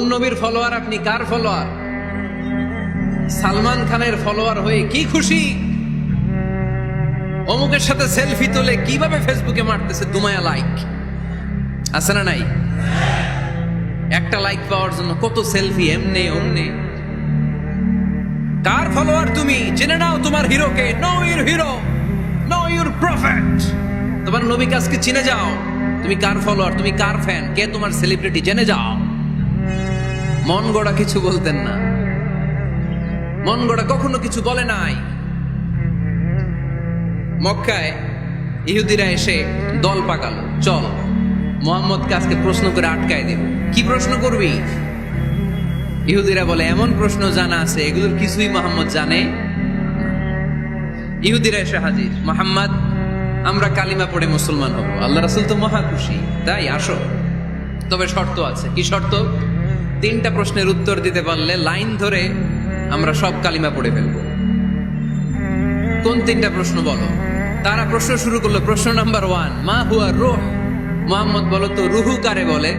কোন নবীর ফলোয়ার আপনি? কার ফলোয়ার সালমান খানের ফলোয়ার হয়ে কি খুশি? অমুকের সাথে সেলফি তুলে কীভাবে ফেসবুকে মারতেছে দুমায়া লাইক আছে না নাই? একটা লাইক পাওয়ার জন্য কত সেলফি এমনে, অমনে। কার ফলোয়ার তুমি? জেনে নাও তোমার হিরোকে। Know your hero know your prophet তোমার নবী কাজকে চিনে যাও। তুমি কার ফলোয়ার তুমি কার ফ্যান কে তোমার সেলিব্রিটি জেনে যাও। মন গড়া কিছু বলতেন না। মন গড়া কখনো কিছু বলে নাই। মক্কায় ইহুদিরা এসে দল পাকালো, চল, মোহাম্মদকে আজকে প্রশ্ন করে আটকায় দেব। কি প্রশ্ন করবি? ইহুদিরা বলে, এমন প্রশ্ন জানা আছে, এগুলোর কিছুই মোহাম্মদ জানে। ইহুদিরা এসে হাজির, মোহাম্মদ, আমরা কালিমা পড়ে মুসলমান হব। আল্লাহ রাসুল তো মহা খুশি তাই, আসো। তবে শর্ত আছে। কি শর্ত? তিনটা প্রশ্নের উত্তর দিতে পারলে লাইন ধরে আমরা সব কালিমা পড়ে ফেলব। কোন তিনটা প্রশ্ন বলো? তারা প্রশ্ন শুরু করল, প্রশ্ন নাম্বার ওয়ান মা হুয়া রুহ? মোহাম্মদ বলো তো, রুহু কারে বলে?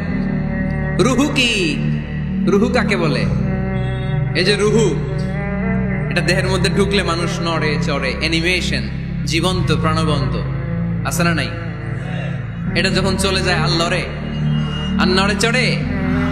রুহু কি? রুহু কাকে বলে? এই যে রুহু, এটা দেহের মধ্যে ঢুকলে মানুষ নড়ে চড়ে অ্যানিমেশন জীবন্ত, প্রাণবন্ত, আছে না নাই? এটা যখন চলে যায় আল্লরে আর নড়ে চড়ে?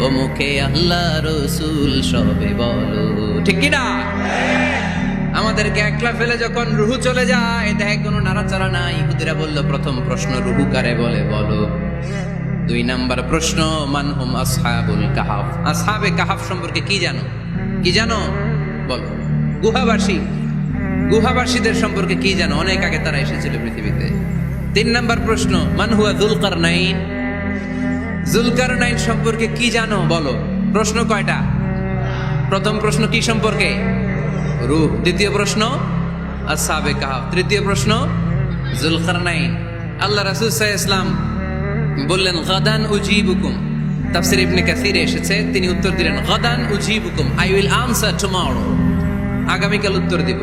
ও আল্লাহ রসুল সবে বলো। ঠিক না আমাদেরকে একলা ফেলে যখন রুহু চলে যায় দেখে কোনো নাড়াচাড়া নাই। ইহুদিরা বলল, প্রথম প্রশ্ন রুহু কারে বলে বলো? দুই নাম্বার প্রশ্ন মানহুম আসহাবুল কাহাফ? আসহাবে কাহাফ সম্পর্কে কি জানো? কি জানো? বলো। গুহাবাসী। গুহাবাসীদের সম্পর্কে কি জানো? অনেক আগে তারা এসেছিল পৃথিবীতে। তিন নাম্বার প্রশ্ন, মান হুয়া জুলকার নাইন জুলকার নাইন সম্পর্কে কি জানো? বলো। প্রশ্ন কয়টা? প্রথম প্রশ্ন কি সম্পর্কে? রূহ দ্বিতীয় প্রশ্ন আসাবে কাহাব তৃতীয় প্রশ্ন জুলকার নাইন আল্লাহ রাসুল সাহ ইসলাম বললেন, গাদান উজিবুকুম। তাফসির ইবনে কাসিরে এসেছে, তিনি উত্তর দিলেন, গাদান উজিবুকুম। I will answer tomorrow. আগামীকাল উত্তর দিব।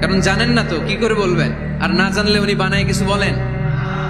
কারণ জানেন না তো, কি করে বলবেন? আর না জানলে উনি বানায় কিছু বলেন?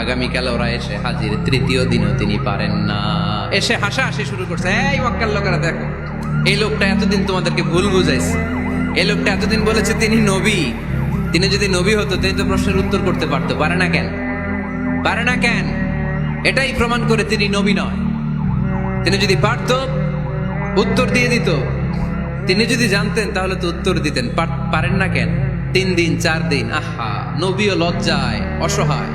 আগামীকাল ওরা এসে হাজির। তৃতীয় দিনও তিনি পারেন না। এসে হাসা হাসি শুরু করছে। এই মক্কার লোকেরা দেখো, এই লোকটা এতদিন তোমাদেরকে ভুল বুঝাইছে। এই লোকটা এতদিন বলেছে তিনি নবী। তিনি যদি নবী হতো, তিনি তো প্রশ্নের উত্তর করতে পারতো। পারে না কেন? পারে না কেন? এটাই প্রমাণ করে তিনি নবী নয়। তিনি যদি পারত, উত্তর দিয়ে দিত। তিনি যদি জানতেন, তাহলে তো উত্তর দিতেন। পারেন না কেন? তিন দিন, চার দিন। আহা, নবীও লজ্জায়, অসহায়।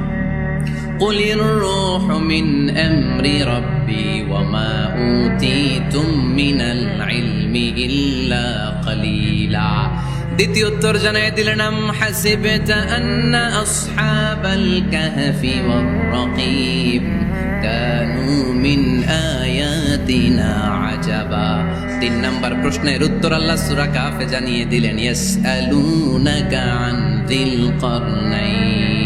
قل الروح من أمر ربي وما أوتيتم من العلم إلا قليلا দ্বিতীয় উত্তর জানাই দিলেন আম হাসিবতা আন্না আসহাবাল কাহফি ওয়ার রাকিব কানু মিন আয়াতিনা আজাবা তিন নাম্বার প্রশ্নের উত্তর আল্লাহ সূরা কাফে জানিয়ে দিলেন ইয়াসআলুনাকা আন যিল কারনাইন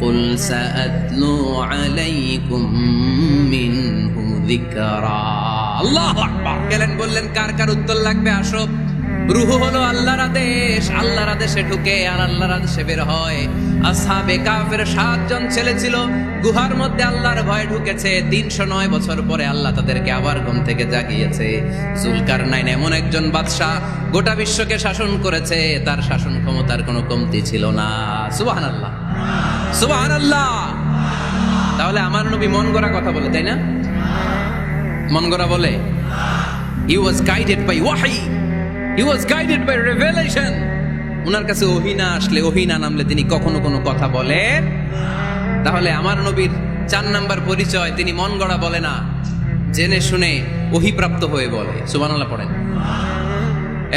قل سأتلو عليكم منه ذكرا আল্লাহ আকবার গেলেন বললেন কার কার উত্তর লাগবে আসো রুহু হলো আল্লাহর আদেশ আল্লাহর আদেশে ঢুকে আর আল্লাহর আদেশে বের হয় আসহাবে কাফের সাতজন ছেলে ছিল গুহার মধ্যে আল্লাহর ভয়ে ঢুকেছে তিনশো নয় বছর পরে আল্লাহ তাদেরকে আবার ঘুম থেকে জাগিয়েছে জুলকার নাইন এমন একজন বাদশাহ গোটা বিশ্বকে শাসন করেছে তার শাসন ক্ষমতার কোনো কমতি ছিল না সুবাহান আল্লাহ তাহলে আমার নবী মন গড়া কথা বলে, তাই না? মন গড়া বলে হি ওয়াজ গাইডেড বাই ওয়াহি he was guided by revelation ওনার কাছে ওহি না আসলে, ওহি না নামলে তিনি কখনো কোনো কথা বলেন। তাহলে আমার নবীর চার নাম্বার পরিচয়, তিনি মন গড়া বলে না, জেনে শুনে ওহিপ্রাপ্ত হয়ে বলে। সুবহানাল্লাহ পড়েন।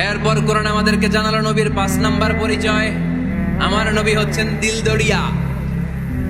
এরপর কোরআন আমাদেরকে জানালো নবীর পাঁচ নাম্বার পরিচয়। আমার নবী হচ্ছেন দিলদড়িয়া